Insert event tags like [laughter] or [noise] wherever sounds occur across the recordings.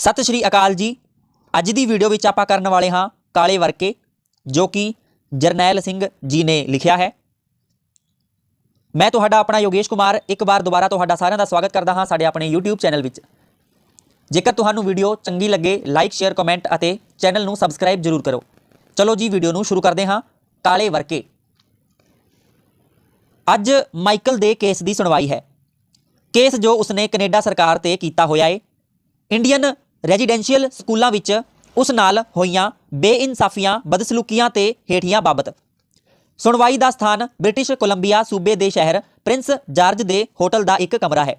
ਸਤਿ ਸ਼੍ਰੀ ਅਕਾਲ ਜੀ। ਅੱਜ ਦੀ ਵੀਡੀਓ ਵਿੱਚ ਆਪਾਂ ਕਰਨ ਵਾਲੇ ਹਾਂ ਕਾਲੇ ਵਰਕੇ, ਜੋ ਕਿ ਜਰਨੈਲ ਸਿੰਘ ਜੀ ਨੇ ਲਿਖਿਆ ਹੈ। ਮੈਂ ਤੁਹਾਡਾ ਆਪਣਾ ਯੋਗੇਸ਼ ਕੁਮਾਰ ਇੱਕ ਵਾਰ ਦੁਬਾਰਾ ਤੁਹਾਡਾ ਸਾਰਿਆਂ ਦਾ ਸਵਾਗਤ ਕਰਦਾ ਹਾਂ ਸਾਡੇ ਆਪਣੇ YouTube ਚੈਨਲ ਵਿੱਚ। ਜੇਕਰ ਤੁਹਾਨੂੰ ਵੀਡੀਓ ਚੰਗੀ ਲੱਗੇ ਲਾਈਕ ਸ਼ੇਅਰ ਕਮੈਂਟ ਅਤੇ ਚੈਨਲ ਨੂੰ ਸਬਸਕ੍ਰਾਈਬ ਜ਼ਰੂਰ ਕਰੋ। ਚਲੋ ਜੀ ਵੀਡੀਓ ਨੂੰ ਸ਼ੁਰੂ ਕਰਦੇ ਹਾਂ ਕਾਲੇ ਵਰਕੇ। ਅੱਜ ਮਾਈਕਲ ਦੇ ਕੇਸ ਦੀ ਸੁਣਵਾਈ ਹੈ। ਕੇਸ ਜੋ ਉਸਨੇ ਕੈਨੇਡਾ ਸਰਕਾਰ ਤੇ ਕੀਤਾ ਹੋਇਆ ਹੈ ਇੰਡੀਅਨ ਰੈਜ਼ੀਡੈਂਸ਼ੀਅਲ ਸਕੂਲਾਂ ਵਿੱਚ ਉਸ ਨਾਲ ਹੋਈਆਂ ਬੇਇਨਸਾਫੀਆਂ, ਬਦਸਲੂਕੀਆਂ ਤੇ ਹੇਠੀਆਂ ਬਾਬਤ। ਸੁਣਵਾਈ ਦਾ ਸਥਾਨ ਬ੍ਰਿਟਿਸ਼ ਕੋਲੰਬੀਆ ਸੂਬੇ ਦੇ ਸ਼ਹਿਰ ਪ੍ਰਿੰਸ ਜਾਰਜ ਦੇ ਹੋਟਲ ਦਾ ਇੱਕ ਕਮਰਾ ਹੈ।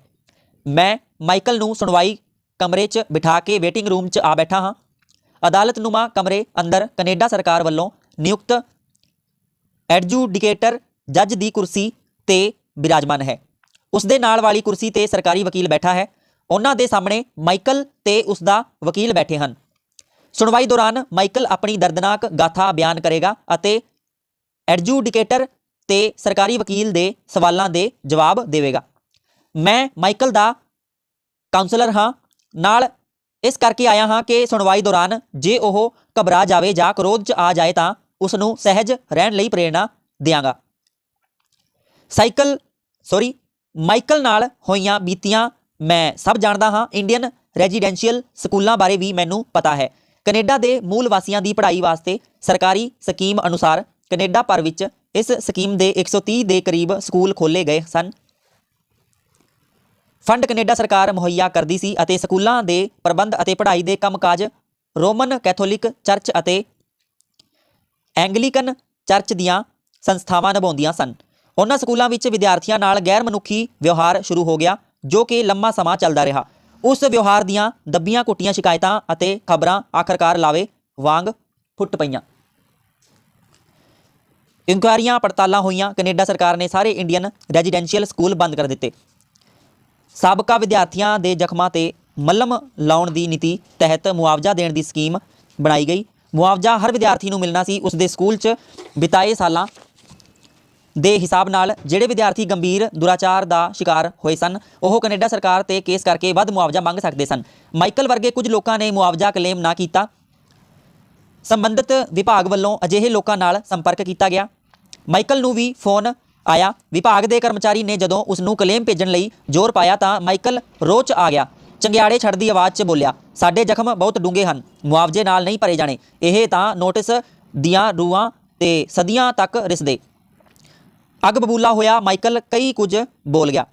ਮੈਂ ਮਾਈਕਲ ਨੂੰ ਸੁਣਵਾਈ ਕਮਰੇ 'ਚ ਬਿਠਾ ਕੇ ਵੇਟਿੰਗ ਰੂਮ ਚ ਆ ਬੈਠਾ ਹਾਂ। ਅਦਾਲਤਨੁਮਾ ਕਮਰੇ ਅੰਦਰ ਕੈਨੇਡਾ ਸਰਕਾਰ ਵੱਲੋਂ ਨਿਯੁਕਤ ਐਡਜੂਡਿਕੇਟਰ ਜੱਜ ਦੀ ਕੁਰਸੀ ਤੇ ਬਿਰਾਜਮਾਨ ਹੈ। ਉਸ ਦੇ ਨਾਲ ਵਾਲੀ ਕੁਰਸੀ ਤੇ ਸਰਕਾਰੀ ਵਕੀਲ ਬੈਠਾ ਹੈ। ਉਹਨਾਂ ਦੇ ਸਾਹਮਣੇ ਮਾਈਕਲ ਤੇ ਉਸ ਦਾ ਵਕੀਲ ਬੈਠੇ ਹਨ। ਸੁਣਵਾਈ ਦੌਰਾਨ ਮਾਈਕਲ ਆਪਣੀ ਦਰਦਨਾਕ ਗਾਥਾ ਬਿਆਨ ਕਰੇਗਾ ਅਤੇ ਐਡਜੂਡਿਕੇਟਰ ਤੇ ਸਰਕਾਰੀ ਵਕੀਲ ਦੇ ਸਵਾਲਾਂ ਦੇ ਜਵਾਬ ਦੇਵੇਗਾ। ਮੈਂ ਮਾਈਕਲ ਦਾ ਕਾਉਂਸਲਰ ਹਾਂ। ਨਾਲ ਇਸ ਕਰਕੇ ਆਇਆ ਹਾਂ ਕਿ ਸੁਣਵਾਈ ਦੌਰਾਨ ਜੇ ਉਹ ਘਬਰਾ ਜਾਵੇ ਜਾਂ ਕ੍ਰੋਧ 'ਚ ਆ ਜਾਏ ਤਾਂ ਉਸ ਨੂੰ ਸਹਿਜ ਰਹਿਣ ਲਈ ਪ੍ਰੇਰਣਾ ਦਿਆਂਗਾ। ਸਾਈਕਲ ਸੌਰੀ ਮਾਈਕਲ ਨਾਲ ਹੋਈਆਂ ਬੀਤੀਆਂ ਮੈਂ ਸਭ ਜਾਣਦਾ ਹਾਂ ਇੰਡੀਅਨ ਰੈਜ਼ੀਡੈਂਸ਼ੀਅਲ ਸਕੂਲਾਂ ਬਾਰੇ ਵੀ ਮੈਨੂੰ ਪਤਾ ਹੈ। ਕੈਨੇਡਾ ਦੇ ਮੂਲ ਵਾਸੀਆਂ ਦੀ ਪੜ੍ਹਾਈ ਵਾਸਤੇ ਸਰਕਾਰੀ ਸਕੀਮ ਅਨੁਸਾਰ ਕੈਨੇਡਾ ਭਰ ਵਿੱਚ ਇਸ ਸਕੀਮ ਦੇ 130 ਦੇ ਕਰੀਬ ਸਕੂਲ ਖੋਲੇ ਗਏ ਸਨ। ਫੰਡ ਕੈਨੇਡਾ ਸਰਕਾਰ ਮੁਹੱਈਆ ਕਰਦੀ ਸੀ ਅਤੇ ਸਕੂਲਾਂ ਦੇ ਪ੍ਰਬੰਧ ਅਤੇ ਪੜ੍ਹਾਈ ਦੇ ਕੰਮਕਾਜ ਰੋਮਨ ਕੈਥੋਲਿਕ ਚਰਚ ਅਤੇ ਐਂਗਲੀਕਨ ਚਰਚ ਦੀਆਂ ਸੰਸਥਾਵਾਂ ਨਿਭਾਉਂਦੀਆਂ ਸਨ। ਉਹਨਾਂ ਸਕੂਲਾਂ ਵਿੱਚ ਵਿਦਿਆਰਥੀਆਂ ਨਾਲ ਗੈਰ ਮਨੁੱਖੀ ਵਿਵਹਾਰ ਸ਼ੁਰੂ ਹੋ ਗਿਆ। ਜੋ ਕਿ ਲੰਮਾ ਸਮਾਂ ਚੱਲਦਾ ਰਿਹਾ। ਉਸ ਵਿਵਹਾਰ ਦੀਆਂ ਦੱਬੀਆਂ ਕੁੱਟੀਆਂ ਸ਼ਿਕਾਇਤਾਂ ਅਤੇ ਖਬਰਾਂ ਆਖਰਕਾਰ ਲਾਵੇ ਵਾਂਗ ਫੁੱਟ ਪਈਆਂ। ਇਨਕੁਆਰੀਆਂ, ਪੜਤਾਲਾਂ ਹੋਈਆਂ। ਕੈਨੇਡਾ ਸਰਕਾਰ ਨੇ ਸਾਰੇ ਇੰਡੀਅਨ ਰੈਜ਼ੀਡੈਂਸ਼ੀਅਲ ਸਕੂਲ ਬੰਦ ਕਰ ਦਿੱਤੇ। ਸਾਬਕਾ ਵਿਦਿਆਰਥੀਆਂ ਦੇ ਜ਼ਖਮਾਂ ਤੇ ਮੱਲਮ ਲਾਉਣ ਦੀ ਨੀਤੀ ਤਹਿਤ ਮੁਆਵਜ਼ਾ ਦੇਣ ਦੀ ਸਕੀਮ ਬਣਾਈ ਗਈ। ਮੁਆਵਜ਼ਾ ਹਰ ਵਿਦਿਆਰਥੀ ਨੂੰ ਮਿਲਣਾ ਸੀ। ਉਸ ਦੇ ਸਕੂਲ 'ਚ ਬਿਤਾਏ ਸਾਲਾਂ ਦੇ ਹਿਸਾਬ ਨਾਲ ਜਿਹੜੇ ਵਿਦਿਆਰਥੀ ਗੰਭੀਰ ਦੁਰਾਚਾਰ ਦਾ ਸ਼ਿਕਾਰ ਹੋਏ ਸਨ, ਉਹ ਕੈਨੇਡਾ ਸਰਕਾਰ ਤੇ ਕੇਸ ਕਰਕੇ ਵੱਧ ਮੁਆਵਜ਼ਾ ਮੰਗ ਸਕਦੇ ਸਨ। ਮਾਈਕਲ ਵਰਗੇ ਕੁਝ ਲੋਕਾਂ ਨੇ ਮੁਆਵਜ਼ਾ ਕਲੇਮ ਨਾ ਕੀਤਾ। ਸੰਬੰਧਿਤ ਵਿਭਾਗ ਵੱਲੋਂ ਅਜਿਹੇ ਲੋਕਾਂ ਨਾਲ ਸੰਪਰਕ ਕੀਤਾ ਗਿਆ। ਮਾਈਕਲ ਨੂੰ ਵੀ ਫੋਨ ਆਇਆ। ਵਿਭਾਗ ਦੇ ਕਰਮਚਾਰੀ ਨੇ ਜਦੋਂ ਉਸ ਨੂੰ ਕਲੇਮ ਭੇਜਣ ਲਈ ਜ਼ੋਰ ਪਾਇਆ ਤਾਂ ਮਾਈਕਲ ਰੋਚ ਆ ਗਿਆ। ਚੰਗਿਆੜੇ ਛੱਡਦੀ ਆਵਾਜ਼ 'ਚ ਬੋਲਿਆ, ਸਾਡੇ ਜ਼ਖਮ ਬਹੁਤ ਡੂੰਘੇ ਹਨ, ਮੁਆਵਜ਼ੇ ਨਾਲ ਨਹੀਂ ਭਰੇ ਜਾਣੇ। ਇਹ ਤਾਂ ਨੋਟਿਸ ਦੀਆਂ ਰੂਹਾਂ ਤੇ ਸਦੀਆਂ ਤੱਕ ਰਿਸਦੇ। ਅੱਗ ਬਬੂਲਾ ਹੋਇਆ, ਮਾਈਕਲ ਕਈ ਕੁਝ ਬੋਲ ਗਿਆ।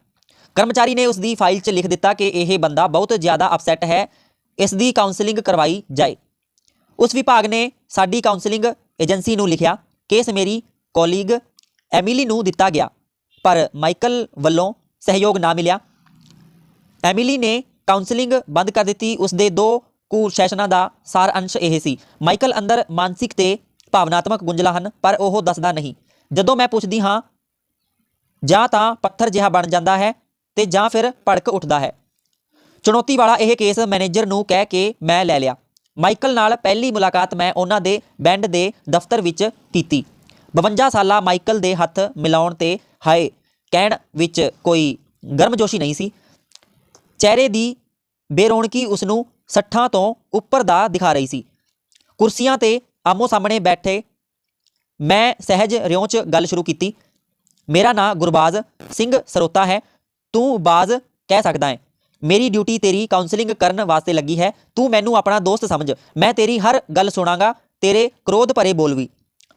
ਕਰਮਚਾਰੀ ਨੇ ਉਸ ਦੀ ਫਾਈਲ 'ਚ ਲਿਖ ਦਿੱਤਾ ਕਿ ਇਹ ਬੰਦਾ ਬਹੁਤ ਜ਼ਿਆਦਾ ਅਪਸੈਟ ਹੈ, ਇਸ ਦੀ ਕਾਉਂਸਲਿੰਗ ਕਰਵਾਈ ਜਾਏ। ਉਸ ਵਿਭਾਗ ਨੇ ਸਾਡੀ ਕਾਉਂਸਲਿੰਗ ਏਜੰਸੀ ਨੂੰ ਲਿਖਿਆ, ਕੇਸ ਮੇਰੀ ਕੋਲੀਗ ਐਮਿਲੀ ਨੂੰ ਦਿੱਤਾ ਗਿਆ, ਪਰ ਮਾਈਕਲ ਵੱਲੋਂ ਸਹਿਯੋਗ ਨਾ ਮਿਲਿਆ। ਐਮਿਲੀ ਨੇ ਕਾਉਂਸਲਿੰਗ ਬੰਦ ਕਰ ਦਿੱਤੀ, ਉਸ ਦੇ ਦੋ ਕੁ ਸੈਸ਼ਨਾਂ ਦਾ ਸਾਰ ਅੰਸ਼ ਇਹ ਸੀ। ਮਾਈਕਲ ਅੰਦਰ ਮਾਨਸਿਕ ਤੇ ਭਾਵਨਾਤਮਕ ਗੁੰਝਲਾਂ ਹਨ, ਪਰ ਉਹ ਦੱਸਦਾ ਨਹੀਂ। ਜਦੋਂ ਮੈਂ ਪੁੱਛਦੀ ਹਾਂ ਜਾਂ ਤਾਂ ਪੱਥਰ ਜਿਹਾ ਬਣ ਜਾਂਦਾ ਹੈ ਤੇ ਜਾਂ ਫਿਰ ਭੜਕ ਉੱਠਦਾ ਹੈ। ਚੁਣੌਤੀ ਵਾਲਾ ਇਹ ਕੇਸ ਮੈਨੇਜਰ ਨੂੰ ਕਹਿ ਕੇ ਮੈਂ ਲੈ ਲਿਆ। ਮਾਈਕਲ ਨਾਲ ਪਹਿਲੀ ਮੁਲਾਕਾਤ ਮੈਂ ਉਹਨਾਂ ਦੇ ਬੈਂਡ ਦੇ ਦਫ਼ਤਰ ਵਿੱਚ ਕੀਤੀ। 52 ਸਾਲਾ ਮਾਈਕਲ ਦੇ ਹੱਥ ਮਿਲਾਉਣ ਤੇ ਹਾਏ, ਕਹਿਣ ਵਿੱਚ ਕੋਈ ਗਰਮਜੋਸ਼ੀ ਨਹੀਂ ਸੀ। ਚਿਹਰੇ ਦੀ ਬੇਰੌਣਕੀ ਉਸ ਨੂੰ 60 ਤੋਂ ਉੱਪਰ ਦਾ ਦਿਖਾ ਰਹੀ ਸੀ। ਕੁਰਸੀਆਂ ਤੇ ਆਮੋ ਸਾਹਮਣੇ ਬੈਠੇ ਮੈਂ ਸਹਿਜ ਰਿਉਂ 'ਚ ਗੱਲ ਸ਼ੁਰੂ ਕੀਤੀ। ਮੇਰਾ ਨਾਂ ਗੁਰਬਾਜ਼ ਸਿੰਘ ਸਰੋਤਾ ਹੈ। ਤੂੰ ਬਾਜ਼ ਕਹਿ ਸਕਦਾ ਹੈ। ਮੇਰੀ ਡਿਊਟੀ ਤੇਰੀ ਕਾਉਂਸਲਿੰਗ ਕਰਨ ਵਾਸਤੇ ਲੱਗੀ ਹੈ। ਤੂੰ ਮੈਨੂੰ ਆਪਣਾ ਦੋਸਤ ਸਮਝ। ਮੈਂ ਤੇਰੀ ਹਰ ਗੱਲ ਸੁਣਾਂਗਾ, ਤੇਰੇ ਕ੍ਰੋਧ ਭਰੇ ਬੋਲ ਵੀ।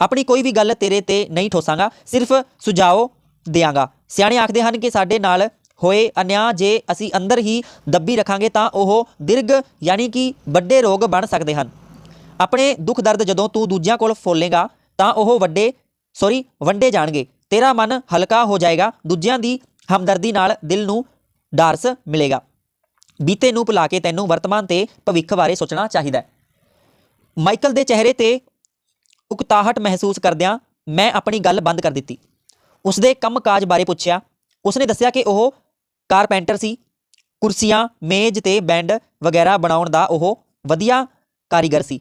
ਆਪਣੀ ਕੋਈ ਵੀ ਗੱਲ ਤੇਰੇ ਤੇ ਨਹੀਂ ਠੋਸਾਂਗਾ, ਸਿਰਫ ਸੁਝਾਓ ਦਿਆਂਗਾ। ਸਿਆਣੇ ਆਖਦੇ ਹਨ ਕਿ ਸਾਡੇ ਨਾਲ ਹੋਏ ਅਨਿਆ ਜੇ ਅਸੀਂ ਅੰਦਰ ਹੀ ਦੱਬੀ ਰੱਖਾਂਗੇ ਤਾਂ ਉਹ ਦਿਰਗ ਯਾਨੀ ਕਿ ਵੱਡੇ ਰੋਗ ਬਣ ਸਕਦੇ ਹਨ। ਆਪਣੇ ਦੁੱਖ ਦਰਦ ਜਦੋਂ ਤੂੰ ਦੂਜਿਆਂ ਕੋਲ ਫੋਲੇਗਾ ਤਾਂ ਉਹ ਵੱਡੇ ਸੌਰੀ ਵੰਡੇ ਜਾਣਗੇ। ਤੇਰਾ ਮਨ ਹਲਕਾ ਹੋ ਜਾਏਗਾ। ਦੂਜਿਆਂ ਦੀ ਹਮਦਰਦੀ ਨਾਲ ਦਿਲ ਨੂੰ ਡਾਰਸ ਮਿਲੇਗਾ। ਬੀਤੇ ਨੂੰ ਭੁਲਾ ਕੇ ਤੈਨੂੰ ਵਰਤਮਾਨ ਤੇ ਭਵਿੱਖ ਬਾਰੇ ਸੋਚਣਾ ਚਾਹੀਦਾ ਹੈ। ਮਾਈਕਲ ਦੇ ਚਿਹਰੇ ਤੇ ਉਕਤਾਹਟ ਮਹਿਸੂਸ ਕਰਦਿਆਂ ਮੈਂ ਆਪਣੀ ਗੱਲ ਬੰਦ ਕਰ ਦਿੱਤੀ। ਉਸਦੇ ਕੰਮਕਾਜ ਬਾਰੇ ਪੁੱਛਿਆ। ਉਸਨੇ ਦੱਸਿਆ ਕਿ ਉਹ ਕਾਰਪੈਂਟਰ ਸੀ। ਕੁਰਸੀਆਂ, ਮੇਜ਼ ਤੇ ਬੈਂਡ ਵਗੈਰਾ ਬਣਾਉਣ ਦਾ ਉਹ ਵਧੀਆ ਕਾਰੀਗਰ ਸੀ।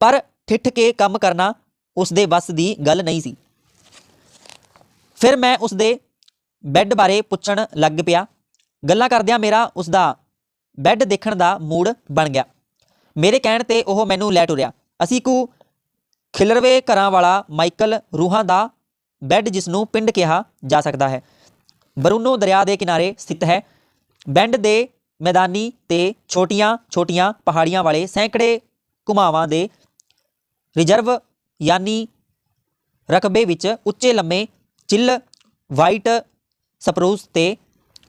ਪਰ ਠਿੱਠ ਕੇ ਕੰਮ ਕਰਨਾ ਉਸਦੇ ਵੱਸ ਦੀ ਗੱਲ ਨਹੀਂ ਸੀ। ਫਿਰ ਮੈਂ ਉਸਦੇ ਬੈੱਡ ਬਾਰੇ ਪੁੱਛਣ ਲੱਗ ਪਿਆ। ਗੱਲਾਂ ਕਰਦਿਆਂ ਮੇਰਾ ਉਸਦਾ ਬੈੱਡ ਦੇਖਣ ਦਾ ਮੂਡ ਬਣ ਗਿਆ। ਮੇਰੇ ਕਹਿਣ ਤੇ ਉਹ ਮੈਨੂੰ ਲੈ ਟੁਰਿਆ। ਅਸੀਂ ਕੋ ਖਿਲਰਵੇ ਘਰਾਂ ਵਾਲਾ ਮਾਈਕਲ ਰੂਹਾਂ ਦਾ ਬੈੱਡ ਜਿਸ ਨੂੰ ਪਿੰਡ ਕਿਹਾ ਜਾ ਸਕਦਾ ਹੈ। ਬਰੂਨੋ ਦਰਿਆ ਦੇ ਕਿਨਾਰੇ ਸਥਿਤ ਹੈ। ਬੈਂਡ ਦੇ ਮੈਦਾਨੀ ਤੇ ਛੋਟੀਆਂ-ਛੋਟੀਆਂ ਪਹਾੜੀਆਂ ਵਾਲੇ ਸੈਂਕੜੇ ਘੁਮਾਵਾਂ ਦੇ ਰਿਜ਼ਰਵ ਯਾਨੀ ਰਕਬੇ ਵਿੱਚ ਉੱਚੇ ਲੰਮੇ ਚਿੱਲ, ਵਾਈਟ ਸਪਰੂਸ ਤੇ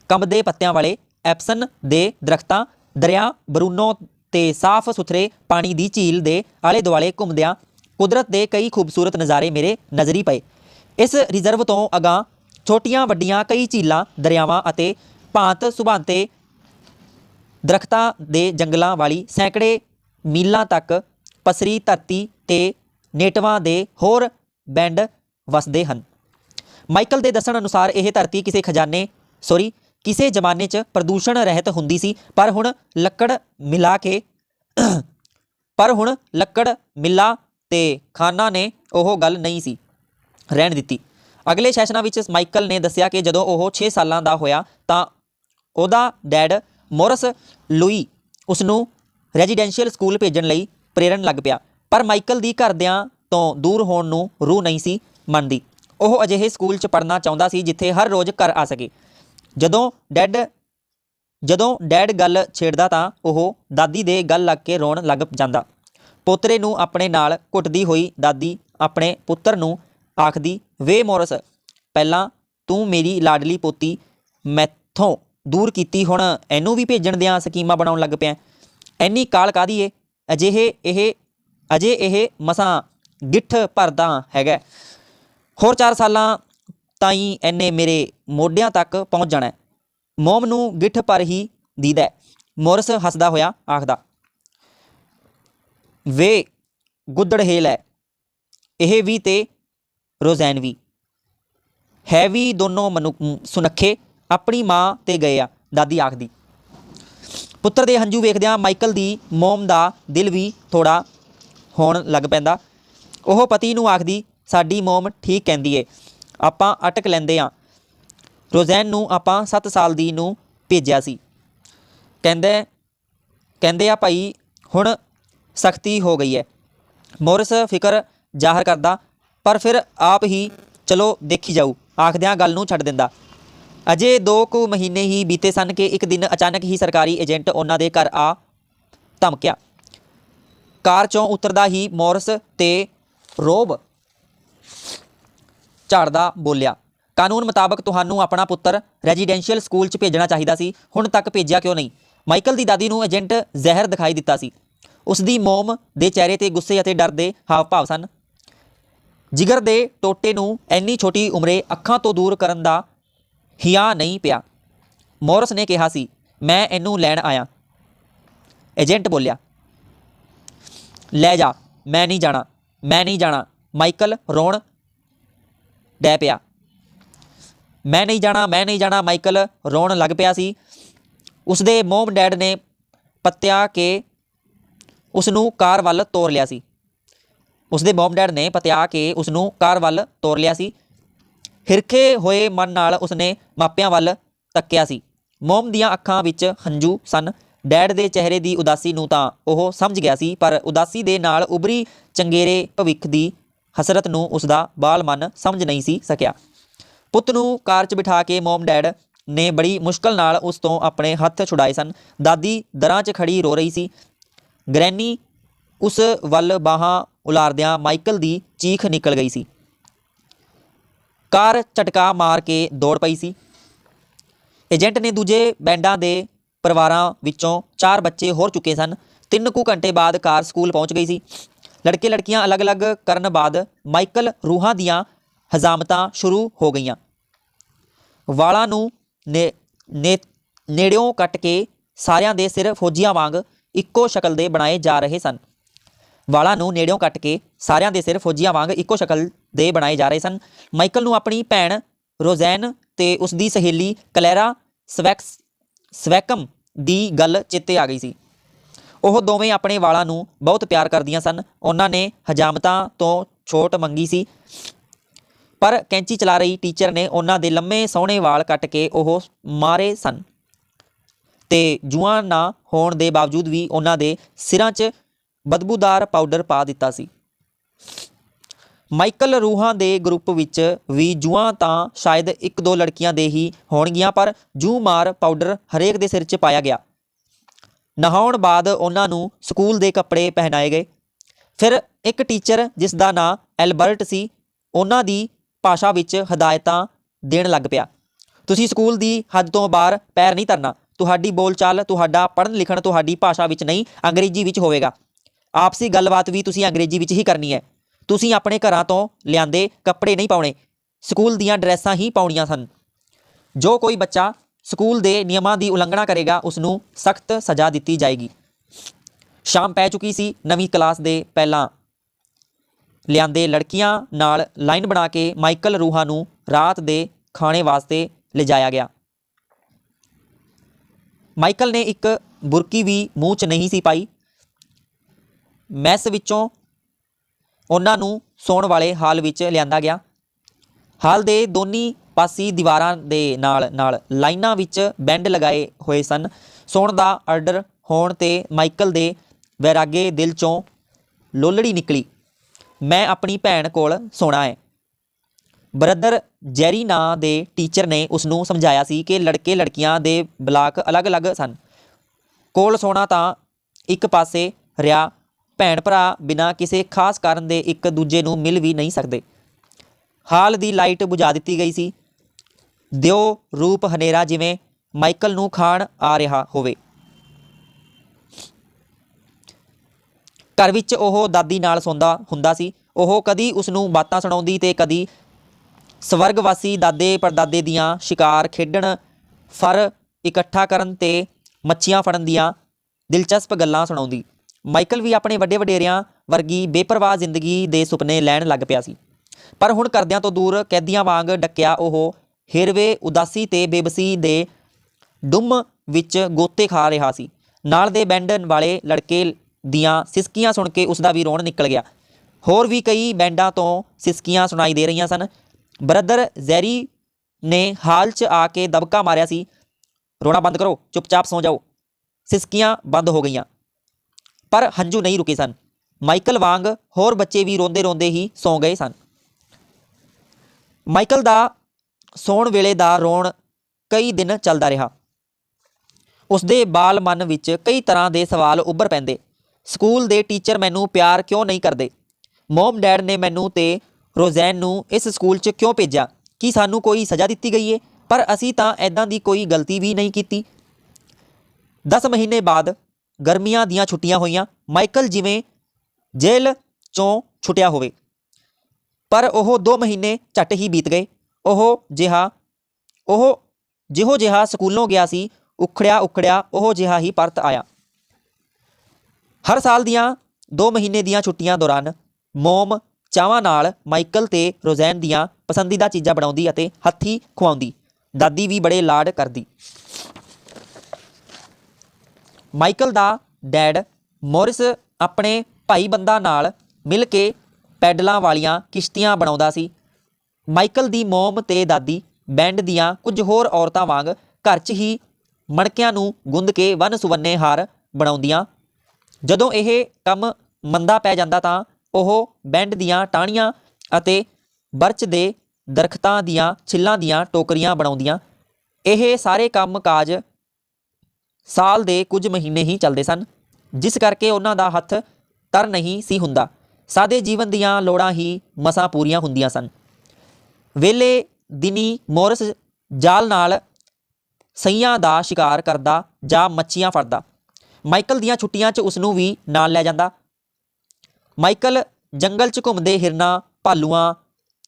ਕੰਬਦੇ ਪੱਤਿਆਂ ਵਾਲੇ ਐਪਸਨ ਦੇ ਦਰਖਤਾਂ, ਦਰਿਆ, ਬਰੂਨੋ ਤੇ ਸਾਫ਼ ਸੁਥਰੇ ਪਾਣੀ ਦੀ ਝੀਲ ਦੇ ਆਲੇ ਦੁਆਲੇ ਘੁੰਮਦਿਆਂ ਕੁਦਰਤ ਦੇ ਕਈ ਖੂਬਸੂਰਤ ਨਜ਼ਾਰੇ ਮੇਰੇ ਨਜ਼ਰੀ ਪਏ। ਇਸ ਰਿਜ਼ਰਵ ਤੋਂ ਅਗਾਂਹ ਛੋਟੀਆਂ ਵੱਡੀਆਂ ਕਈ ਝੀਲਾਂ, ਦਰਿਆਵਾਂ ਅਤੇ ਭਾਂਤ ਸੁਭਾਂਤੇ ਦਰਖਤਾਂ ਦੇ ਜੰਗਲਾਂ ਵਾਲੀ ਸੈਂਕੜੇ ਮੀਲਾਂ ਤੱਕ ਪਸਰੀ ਧਰਤੀ ਤੇ ਨੇਟਵਾਂ ਦੇ ਹੋਰ ਬੈਂਡ ਵਸਦੇ ਹਨ। ਮਾਈਕਲ ਦੇ ਦੱਸਣ ਅਨੁਸਾਰ ਇਹ ਧਰਤੀ ਕਿਸੇ ਖਜ਼ਾਨੇ ਸੌਰੀ ਕਿਸੇ ਜ਼ਮਾਨੇ 'ਚ ਪ੍ਰਦੂਸ਼ਣ ਰਹਿਤ ਹੁੰਦੀ ਸੀ, ਪਰ ਹੁਣ ਲੱਕੜ ਮਿਲਾ ਕੇ [coughs] ਪਰ ਹੁਣ ਲੱਕੜ ਮਿੱਲਾ ਤੇ ਖਾਨਾ ਨੇ ਉਹ ਗੱਲ ਨਹੀਂ ਸੀ, ਰਹਿਣ ਦਿੱਤੀ। ਅਗਲੇ ਸੈਸ਼ਨਾਂ ਵਿੱਚ ਮਾਈਕਲ ਨੇ ਦੱਸਿਆ ਕਿ ਜਦੋਂ ਉਹ 6 ਸਾਲਾਂ ਦਾ ਹੋਇਆ ਤਾਂ ਉਹਦਾ ਡੈਡ ਮੋਰਸ ਲੂਈ ਉਸ ਨੂੰ ਰੈਜ਼ੀਡੈਂਸ਼ੀਅਲ ਸਕੂਲ ਭੇਜਣ ਲਈ ਪ੍ਰੇਰਨ ਲੱਗ ਪਿਆ, ਪਰ ਮਾਈਕਲ ਦੀ ਘਰਦਿਆਂ ਤੋਂ ਦੂਰ ਹੋਣ ਨੂੰ ਰੂਹ ਨਹੀਂ ਸੀ ਮੰਨਦੀ। ਉਹ ਅਜਿਹੇ ਸਕੂਲ 'ਚ ਪੜ੍ਹਨਾ ਚਾਹੁੰਦਾ ਸੀ ਜਿੱਥੇ ਹਰ ਰੋਜ਼ ਘਰ ਆ ਸਕੇ। ਜਦੋਂ ਡੈਡ ਜਦੋਂ ਡੈਡ ਗੱਲ ਛੇੜਦਾ ਤਾਂ ਉਹ ਦਾਦੀ ਦੇ ਗੱਲ ਲੱਗ ਕੇ ਰੋਣ ਲੱਗ ਜਾਂਦਾ। ਪੋਤਰੇ ਨੂੰ ਆਪਣੇ ਨਾਲ ਘੁੱਟਦੀ ਹੋਈ ਦਾਦੀ ਆਪਣੇ ਪੁੱਤਰ ਨੂੰ ਆਖਦੀ, ਵੇ ਮੋਰਸ, ਪਹਿਲਾਂ ਤੂੰ ਮੇਰੀ ਲਾਡਲੀ ਪੋਤੀ ਮੈਥੋਂ ਦੂਰ ਕੀਤੀ, ਹੁਣ ਇਹਨੂੰ ਵੀ ਭੇਜਣ ਦਿਆਂ ਸਕੀਮਾਂ ਬਣਾਉਣ ਲੱਗ ਪਿਆ। ਐਨੀ ਕਾਲ ਕਾਦੀ ਏ? ਅਜਿਹੇ ਇਹ, ਅਜੇ ਇਹ ਮਸਾਂ ਗਿੱਠ ਭਰਦਾ ਹੈਗਾ। ਹੋਰ 4 ਸਾਲਾਂ ਤਾਈਂ ਐਨੇ ਮੇਰੇ ਮੋਢਿਆਂ ਤੱਕ ਪਹੁੰਚ ਜਾਣਾ ਮੋਮ ਨੂੰ ਗਿੱਠ ਪਰ ਹੀ ਦੀਦਾ ਮੋਰਸ ਹੱਸਦਾ ਹੋਇਆ ਆਖਦਾ, ਵੇ ਗੁੱਦੜ ਹੇਲ ਹੈ। ਇਹ ਵੀ ਤੇ ਰੋਜ਼ੈਨ ਵੀ। ਹੈ ਵੀ ਦੋਨੋਂ ਮਨੁ ਸੁਨੱਖੇ, ਆਪਣੀ ਮਾਂ ਤੇ ਗਏ ਆ, ਦਾਦੀ ਆਖਦੀ। ਪੁੱਤਰ ਦੇ ਹੰਝੂ ਵੇਖਦਿਆਂ ਮਾਈਕਲ ਦੀ ਮੋਮ ਦਾ ਦਿਲ ਵੀ ਥੋੜਾ ਹੋਣ ਲੱਗ ਪੈਂਦਾ। ਉਹ ਪਤੀ ਨੂੰ ਆਖਦੀ ਸਾਡੀ ਮੋਮ ਠੀਕ ਕਹਿੰਦੀ ਏ। ਆਪਾਂ ਅਟਕ ਲੈਂਦੇ ਆ। ਰੋਜ਼ੈਨ ਨੂੰ ਆਪਾਂ 7 ਸਾਲ ਦੀ ਨੂੰ ਭੇਜਿਆ ਸੀ। ਕਹਿੰਦੇ ਕਹਿੰਦੇ ਆ ਭਾਈ, ਹੁਣ ਸਖਤੀ ਹੋ ਗਈ ਹੈ ਮੋਰਸ ਫਿਕਰ ਜ਼ਾਹਰ ਕਰਦਾ, ਪਰ ਫਿਰ ਆਪ ਹੀ ਚਲੋ ਦੇਖੀ ਜਾਊ, ਆਖਦਿਆਂ ਗੱਲ ਨੂੰ ਛੱਡ ਦਿੰਦਾ। ਅਜੇ 2 ਕੁ ਮਹੀਨੇ ਹੀ ਬੀਤੇ ਸਨ ਕਿ ਇੱਕ ਦਿਨ ਅਚਾਨਕ ਹੀ ਸਰਕਾਰੀ ਏਜੰਟ ਉਹਨਾਂ ਦੇ ਘਰ ਆ ਧਮਕਿਆ। ਕਾਰ ਚੋਂ ਉਤਰਦਾ ਹੀ ਮੋਰਸ ਤੇ ਰੋਬ ਝਾੜਦਾ ਬੋਲਿਆ। ਕਾਨੂੰਨ ਮੁਤਾਬਕ ਤੁਹਾਨੂੰ ਆਪਣਾ ਪੁੱਤਰ ਰੈਜ਼ੀਡੈਂਸ਼ੀਅਲ ਸਕੂਲ 'ਚ ਭੇਜਣਾ ਚਾਹੀਦਾ ਸੀ। ਹੁਣ ਤੱਕ ਭੇਜਿਆ ਕਿਉਂ ਨਹੀਂ? ਮਾਈਕਲ ਦੀ ਦਾਦੀ ਨੂੰ ਏਜੰਟ ਜ਼ਹਿਰ ਦਿਖਾਈ ਦਿੱਤਾ ਸੀ। ਉਸ ਦੀ ਮੋਮ ਦੇ ਚਿਹਰੇ ਤੇ ਗੁੱਸੇ ਅਤੇ ਡਰ ਦੇ ਹਾਵ-ਭਾਵ ਸਨ। ਜਿਗਰ ਦੇ ਟੋਟੇ ਨੂੰ ਇੰਨੀ ਛੋਟੀ ਉਮਰੇ ਅੱਖਾਂ ਤੋਂ ਦੂਰ ਕਰਨ ਦਾ ਹਿਆ ਨਹੀਂ ਪਿਆ। ਮੋਰਸ ਨੇ ਕਿਹਾ ਸੀ, ਮੈਂ ਇਹਨੂੰ ਲੈਣ ਆਇਆ। ਏਜੰਟ ਬੋਲਿਆ, ਲੈ ਜਾ, ਮੈਂ ਨਹੀਂ ਜਾਣਾ, ਮੈਂ ਨਹੀਂ ਜਾਣਾ। ਮਾਈਕਲ ਰੋਣ ਡੈ ਪਿਆ। ਮੈਂ ਨਹੀਂ ਜਾਣਾ, ਮੈਂ ਨਹੀਂ ਜਾਣਾ, ਮਾਈਕਲ ਰੋਣ ਲੱਗ ਪਿਆ ਸੀ। ਉਸਦੇ ਮੋਮ ਡੈਡ ਨੇ ਪੱਤਿਆ ਕੇ ਉਸ ਨੂੰ ਕਾਰ ਵੱਲ ਤੋਰ ਲਿਆ ਸੀ। ਉਸਦੇ ਮੋਮ ਡੈਡ ਨੇ ਪਤਿਆ ਕੇ ਉਸ ਨੂੰ ਕਾਰ ਵੱਲ ਤੋਰ ਲਿਆ ਸੀ। ਹਿਰਖੇ ਹੋਏ ਮਨ ਨਾਲ ਉਸਨੇ ਮਾਪਿਆਂ ਵੱਲ ਤੱਕਿਆ ਸੀ। ਮੋਮ ਦੀਆਂ ਅੱਖਾਂ ਵਿੱਚ ਹੰਝੂ ਸਨ। ਡੈਡ ਦੇ ਚਿਹਰੇ ਦੀ ਉਦਾਸੀ ਨੂੰ ਤਾਂ ਉਹ ਸਮਝ ਗਿਆ ਸੀ, ਪਰ ਉਦਾਸੀ ਦੇ ਨਾਲ ਉਭਰੀ ਚੰਗੇਰੇ ਭਵਿੱਖ ਦੀ ਹਸਰਤ ਨੂੰ ਉਸਦਾ ਬਾਲ ਮਨ ਸਮਝ ਨਹੀਂ ਸੀ ਸਕਿਆ। ਪੁੱਤ ਨੂੰ ਕਾਰ 'ਚ ਬਿਠਾ ਕੇ ਮੋਮ ਡੈਡ ਨੇ ਬੜੀ ਮੁਸ਼ਕਲ ਨਾਲ ਉਸ ਤੋਂ ਆਪਣੇ ਹੱਥ ਛੁਡਾਏ ਸਨ। ਦਾਦੀ ਦਰਾਂ 'ਚ ਖੜੀ ਰੋ ਰਹੀ ਸੀ। ਗ੍ਰੈਨੀ ਉਸ ਵੱਲ ਬਾਹਾਂ ਉਲਾਰਦਿਆਂ ਮਾਈਕਲ ਦੀ ਚੀਖ ਨਿਕਲ ਗਈ ਸੀ। ਕਾਰ ਝਟਕਾ ਮਾਰ ਕੇ ਦੌੜ ਪਈ ਸੀ। ਏਜੰਟ ਨੇ ਦੂਜੇ ਬੈਂਡਾਂ ਦੇ ਪਰਿਵਾਰਾਂ ਵਿੱਚੋਂ ਚਾਰ ਬੱਚੇ ਹੋਰ ਚੁੱਕੇ ਸਨ। ਤਿੰਨ ਕੁ ਘੰਟੇ ਬਾਅਦ ਕਾਰ ਸਕੂਲ ਪਹੁੰਚ ਗਈ ਸੀ। ਲੜਕੇ ਲੜਕੀਆਂ ਅਲੱਗ-ਅਲੱਗ ਕਰਨ ਬਾਅਦ ਮਾਈਕਲ ਰੂਹਾਂ ਦੀਆਂ ਹਜ਼ਾਮਤਾਂ ਸ਼ੁਰੂ ਹੋ ਗਈਆਂ। ਵਾਲਾਂ ਨੂੰ ਨੇ ਨੇੜਿਓਂ ਕੱਟ ਕੇ ਸਾਰਿਆਂ ਦੇ ਸਿਰ ਫੌਜੀਆਂ ਵਾਂਗ ਇੱਕੋ ਸ਼ਕਲ ਦੇ ਬਣਾਏ ਜਾ ਰਹੇ ਸਨ। ਵਾਲਾਂ ਨੂੰ ਨੇੜਿਓਂ ਕੱਟ ਕੇ ਸਾਰਿਆਂ ਦੇ ਸਿਰ ਫੌਜੀਆਂ ਵਾਂਗ ਇੱਕੋ ਸ਼ਕਲ ਦੇ ਬਣਾਏ ਜਾ ਰਹੇ ਸਨ। ਮਾਈਕਲ ਨੂੰ ਆਪਣੀ ਭੈਣ ਰੋਜ਼ੈਨ ਤੇ ਉਸ ਦੀ ਸਹੇਲੀ ਕਲੈਰਾ ਸਵੈਕਸ, ਸਵੈਕਮ ਦੀ ਗੱਲ ਚੇਤੇ ਆ ਗਈ ਸੀ। ਉਹ ਦੋਵੇਂ ਆਪਣੇ ਵਾਲਾਂ ਨੂੰ ਬਹੁਤ ਪਿਆਰ ਕਰਦੀਆਂ ਸਨ। ਉਹਨਾਂ ਨੇ ਹਜਾਮਤਾਂ ਤੋਂ ਛੋਟ ਮੰਗੀ ਸੀ। ਪਰ ਕੈਂਚੀ ਚਲਾ ਰਹੀ ਟੀਚਰ ਨੇ ਉਹਨਾਂ ਦੇ ਲੰਮੇ ਸੋਹਣੇ ਵਾਲ ਕੱਟ ਕੇ ਉਹ ਮਾਰੇ ਸਨ। ਤੇ ਜੂਆਂ ਨਾ ਹੋਣ ਦੇ ਬਾਵਜੂਦ ਵੀ ਉਹਨਾਂ ਦੇ ਸਿਰਾਂ 'ਚ ਬਦਬੂਦਾਰ ਪਾਊਡਰ ਪਾ ਦਿੱਤਾ ਸੀ। ਮਾਈਕਲ ਰੂਹਾਂ ਦੇ ਗਰੁੱਪ ਵਿੱਚ ਵੀ ਜੂਆਂ ਤਾਂ ਸ਼ਾਇਦ ਇੱਕ ਦੋ ਲੜਕੀਆਂ ਦੇ ਹੀ ਹੋਣਗੀਆਂ, ਪਰ ਜੂ ਮਾਰ ਪਾਊਡਰ ਹਰੇਕ ਦੇ ਸਿਰ 'ਚ ਪਾਇਆ ਗਿਆ। ਨਹਾਉਣ ਬਾਅਦ ਉਹਨਾਂ ਨੂੰ ਸਕੂਲ ਦੇ ਕੱਪੜੇ ਪਹਿਨਾਏ ਗਏ। ਫਿਰ ਇੱਕ ਟੀਚਰ, ਜਿਸ ਦਾ ਨਾਂ ਐਲਬਰਟ ਸੀ, ਉਹਨਾਂ ਦੀ ਭਾਸ਼ਾ ਵਿੱਚ ਹਦਾਇਤਾਂ ਦੇਣ ਲੱਗ ਪਿਆ। ਤੁਸੀਂ ਸਕੂਲ ਦੀ ਹੱਦ ਤੋਂ ਬਾਹਰ ਪੈਰ ਨਹੀਂ ਧਰਨਾ। ਤੁਹਾਡੀ ਬੋਲਚਾਲ, ਤੁਹਾਡਾ ਪੜ੍ਹਨ ਲਿਖਣ ਤੁਹਾਡੀ ਭਾਸ਼ਾ ਵਿੱਚ ਨਹੀਂ, ਅੰਗਰੇਜ਼ੀ ਵਿੱਚ ਹੋਵੇਗਾ। ਆਪਸੀ ਗੱਲਬਾਤ ਵੀ ਤੁਸੀਂ ਅੰਗਰੇਜ਼ੀ ਵਿੱਚ ਹੀ ਕਰਨੀ ਹੈ। ਤੁਸੀਂ ਆਪਣੇ ਘਰਾਂ ਤੋਂ ਲਿਆਂਦੇ ਕੱਪੜੇ ਨਹੀਂ ਪਾਉਣੇ। ਸਕੂਲ ਦੀਆਂ ਡਰੈਸਾਂ ਹੀ ਪਾਉਣੀਆਂ ਸਨ। ਜੋ ਕੋਈ ਬੱਚਾ ਸਕੂਲ ਦੇ ਨਿਯਮਾਂ ਦੀ ਉਲੰਘਣਾ ਕਰੇਗਾ ਉਸ ਨੂੰ ਸਖਤ ਸਜ਼ਾ ਦਿੱਤੀ ਜਾਏਗੀ। ਸ਼ਾਮ ਪੈ ਚੁੱਕੀ ਸੀ, ਨਵੀਂ ਕਲਾਸ ਦੇ ਪਹਿਲਾਂ ਲਿਆਂਦੇ ਲੜਕੀਆਂ ਨਾਲ ਲਾਈਨ ਬਣਾ ਕੇ ਮਾਈਕਲ ਰੂਹਾ ਨੂੰ ਰਾਤ ਦੇ ਖਾਣੇ ਵਾਸਤੇ ਲਿਜਾਇਆ ਗਿਆ। ਮਾਈਕਲ ਨੇ ਇੱਕ ਬੁਰਕੀ ਵੀ ਮੂੰਹ 'ਚ ਨਹੀਂ ਸੀ ਪਾਈ। ਮੈਸ ਵਿੱਚੋਂ ਉਹਨਾਂ ਨੂੰ ਸੌਣ ਵਾਲੇ ਹਾਲ ਵਿੱਚ ਲਿਆਂਦਾ ਗਿਆ। ਹਾਲ ਦੇ ਦੋਨੀ ਪਾਸੀ ਦੀਵਾਰਾਂ ਦੇ ਨਾਲ ਨਾਲ ਲਾਈਨਾਂ ਵਿੱਚ ਬੈਂਡ ਲਗਾਏ ਹੋਏ ਸਨ। ਸੌਣ ਦਾ ਆਰਡਰ ਹੋਣ ਤੇ ਮਾਈਕਲ ਦੇ ਵੈਰਾਗੇ ਦਿਲ ਚੋਂ ਲੋਲੜੀ ਨਿਕਲੀ। ਮੈਂ ਆਪਣੀ ਭੈਣ ਕੋਲ ਸੌਣਾ ਹੈ। ਬ੍ਰਦਰ ਜੈਰੀ ਨਾਂ ਦੇ ਟੀਚਰ ਨੇ ਉਸ ਨੂੰ ਸਮਝਾਇਆ ਸੀ ਕਿ ਲੜਕੇ ਲੜਕੀਆਂ ਦੇ ਬਲਾਕ ਅਲੱਗ-ਅਲੱਗ ਸਨ। ਕੋਲ ਸੌਣਾ ਤਾਂ ਇੱਕ ਪਾਸੇ ਰਿਆ ਭੈਣ ਭਰਾ ਬਿਨਾਂ ਕਿਸੇ ਖਾਸ ਕਾਰਨ ਦੇ ਇੱਕ ਦੂਜੇ ਨੂੰ ਮਿਲ ਵੀ ਨਹੀਂ ਸਕਦੇ। ਹਾਲ ਦੀ ਲਾਈਟ ਬੁਝਾ ਦਿੱਤੀ ਗਈ ਸੀ। ਦਿਓ ਰੂਪ ਹਨੇਰਾ ਜਿਵੇਂ ਮਾਈਕਲ ਨੂੰ ਖਾਣ ਆ ਰਿਹਾ ਹੋਵੇ। ਘਰ ਵਿੱਚ ਉਹ ਦਾਦੀ ਨਾਲ ਸੌਂਦਾ ਹੁੰਦਾ ਸੀ। ਉਹ ਕਦੀ ਉਸ ਨੂੰ ਬਾਤਾਂ ਸੁਣਾਉਂਦੀ ਤੇ ਕਦੀ ਸਵਰਗਵਾਸੀ ਦਾਦੇ ਪੜਦਾਦੇ ਦੀਆਂ ਸ਼ਿਕਾਰ ਖੇਡਣ, ਫਰ ਇਕੱਠਾ ਕਰਨ ਤੇ ਮੱਛੀਆਂ ਫੜਨ ਦੀਆਂ ਦਿਲਚਸਪ ਗੱਲਾਂ ਸੁਣਾਉਂਦੀ। ਮਾਈਕਲ ਵੀ ਆਪਣੇ ਵੱਡੇ ਵਡੇਰਿਆਂ ਵਰਗੀ ਬੇਪਰਵਾਹ ਜ਼ਿੰਦਗੀ ਦੇ ਸੁਪਨੇ ਲੈਣ ਲੱਗ ਪਿਆ ਸੀ। ਪਰ ਹੁਣ ਕਰਦਿਆਂ ਤੋਂ ਦੂਰ ਕੈਦੀਆਂ ਵਾਂਗ ਡੱਕਿਆ ਉਹ ਹੇਰਵੇ ਉਦਾਸੀ ਤੇ ਬੇਬਸੀ ਦੇ ਡੁੰਮ ਵਿੱਚ ਗੋਤੇ ਖਾ ਰਿਹਾ ਸੀ। ਨਾਲ ਦੇ ਬੈਂਡ ਵਾਲੇ ਲੜਕੇ ਦੀਆਂ ਸਿਸਕੀਆਂ ਸੁਣ ਕੇ ਉਸ ਦਾ ਵੀ ਰੋਣ ਨਿਕਲ ਗਿਆ। ਹੋਰ ਵੀ ਕਈ ਬੈਂਡਾਂ ਤੋਂ ਸਿਸਕੀਆਂ ਸੁਣਾਈ ਦੇ ਰਹੀਆਂ ਸਨ। ਬ੍ਰਦਰ ਜ਼ੈਰੀ ਨੇ ਹਾਲ 'ਚ ਆ ਕੇ ਦਬਕਾ ਮਾਰਿਆ ਸੀ। ਰੋਣਾ ਬੰਦ ਕਰੋ, ਚੁੱਪਚਾਪ ਸੌ ਜਾਓ। ਸਿਸਕੀਆਂ ਬੰਦ ਹੋ ਗਈਆਂ। ਪਰ ਹੰਝੂ ਨਹੀਂ ਰੁਕੇ ਸਨ। ਮਾਈਕਲ ਵਾਂਗ ਹੋਰ ਬੱਚੇ ਵੀ ਰੋਂਦੇ ਰੋਂਦੇ ਹੀ ਸੌ ਗਏ ਸਨ। ਮਾਈਕਲ ਦਾ ਸੌਣ ਵੇਲੇ ਦਾ ਰੋਣ ਕਈ ਦਿਨ ਚੱਲਦਾ ਰਿਹਾ। ਉਸਦੇ ਬਾਲ ਮਨ ਵਿੱਚ ਕਈ ਤਰ੍ਹਾਂ ਦੇ ਸਵਾਲ ਉੱਭਰ ਪੈਂਦੇ। ਸਕੂਲ ਦੇ ਟੀਚਰ ਮੈਨੂੰ ਪਿਆਰ ਕਿਉਂ ਨਹੀਂ ਕਰਦੇ? ਮਮ ਡੈਡ ਨੇ ਮੈਨੂੰ ਤੇ ਰੋਜ਼ੈਨ ਨੂੰ ਇਸ ਸਕੂਲ 'ਚ ਕਿਉਂ ਭੇਜਿਆ? ਕੀ ਸਾਨੂੰ ਕੋਈ ਸਜ਼ਾ ਦਿੱਤੀ ਗਈ ਏ? ਪਰ ਅਸੀਂ ਤਾਂ ਐਦਾਂ ਦੀ ਕੋਈ ਗਲਤੀ ਵੀ ਨਹੀਂ ਕੀਤੀ। 10 ਮਹੀਨੇ ਬਾਅਦ ਗਰਮੀਆਂ ਦੀਆਂ ਛੁੱਟੀਆਂ ਹੋਈਆਂ। ਮਾਈਕਲ ਜਿਵੇਂ ਜੇਲ੍ਹ ਚੋਂ ਛੁੱਟਿਆ ਹੋਵੇ। ਪਰ ਉਹ 2 ਮਹੀਨੇ ਝੱਟ ਹੀ ਬੀਤ ਗਏ। ਉਹ ਜਿਹਾ, ਉਹ ਜਿਹੋ ਜਿਹਾ ਸਕੂਲੋਂ ਗਿਆ ਸੀ, ਉਖੜਿਆ ਉਖੜਿਆ ਉਹ ਜਿਹਾ ਹੀ ਪਰਤ ਆਇਆ। ਹਰ ਸਾਲ ਦੀਆਂ 2 ਮਹੀਨੇ ਦੀਆਂ ਛੁੱਟੀਆਂ ਦੌਰਾਨ ਮੋਮ ਚਾਵਾਂ ਨਾਲ ਮਾਈਕਲ ਤੇ ਰੋਜ਼ੈਨ ਦੀਆਂ ਪਸੰਦੀਦਾ ਚੀਜ਼ਾਂ ਬਣਾਉਂਦੀ ਅਤੇ ਹੱਥੀ ਖਵਾਉਂਦੀ ਦਾਦੀ ਵੀ ਬੜੇ ਲਾਡ ਕਰਦੀ। ਮਾਈਕਲ ਦਾ ਡੈਡ ਮੋਰਿਸ ਆਪਣੇ ਭਾਈ ਬੰਦਾ ਨਾਲ ਮਿਲ ਕੇ ਪੈਡਲਾਂ ਵਾਲੀਆਂ ਕਿਸ਼ਤੀਆਂ ਬਣਾਉਂਦਾ ਸੀ। ਮਾਈਕਲ ਦੀ ਮੋਮ ਤੇ ਦਾਦੀ ਬੈਂਡ ਦੀਆਂ ਕੁਝ ਹੋਰ ਔਰਤਾਂ ਵਾਂਗ ਘਰ 'ਚ ਹੀ ਮਣਕਿਆਂ ਨੂੰ ਗੁੰਦ ਕੇ ਵਨ ਸੁਵੰਨੇ ਹਾਰ ਬਣਾਉਂਦੀਆਂ। ਜਦੋਂ ਇਹ ਕੰਮ ਮੰਦਾ ਪੈ ਜਾਂਦਾ ਤਾਂ ਉਹ ਬੈਂਡ ਦੀਆਂ ਟਾਹਣੀਆਂ ਅਤੇ ਬਰਚ ਦੇ ਦਰਖਤਾਂ ਦੀਆਂ ਛਿੱਲਾਂ ਦੀਆਂ ਟੋਕਰੀਆਂ ਬਣਾਉਂਦੀਆਂ। ਇਹ ਸਾਰੇ ਕੰਮ ਕਾਜ ਸਾਲ ਦੇ ਕੁਝ ਮਹੀਨੇ ਹੀ ਚੱਲਦੇ ਸਨ, ਜਿਸ ਕਰਕੇ ਉਹਨਾਂ ਦਾ ਹੱਥ ਤਰ ਨਹੀਂ ਸੀ ਹੁੰਦਾ। ਸਾਦੇ ਜੀਵਨ ਦੀਆਂ ਲੋੜਾਂ ਹੀ ਮਸਾਂ ਪੂਰੀਆਂ ਹੁੰਦੀਆਂ ਸਨ। ਵੇਲੇ ਦਿਨੀ ਮੋਰਸ ਜਾਲ ਨਾਲ ਸਈਆਂ ਦਾ ਸ਼ਿਕਾਰ ਕਰਦਾ ਜਾਂ ਮੱਛੀਆਂ ਫੜਦਾ। ਮਾਈਕਲ ਦੀਆਂ ਛੁੱਟੀਆਂ 'ਚ ਉਸ ਨੂੰ ਵੀ ਨਾਲ ਲੈ ਜਾਂਦਾ। ਮਾਈਕਲ ਜੰਗਲ 'ਚ ਘੁੰਮਦੇ ਹਿਰਨਾਂ, ਭਾਲੂਆਂ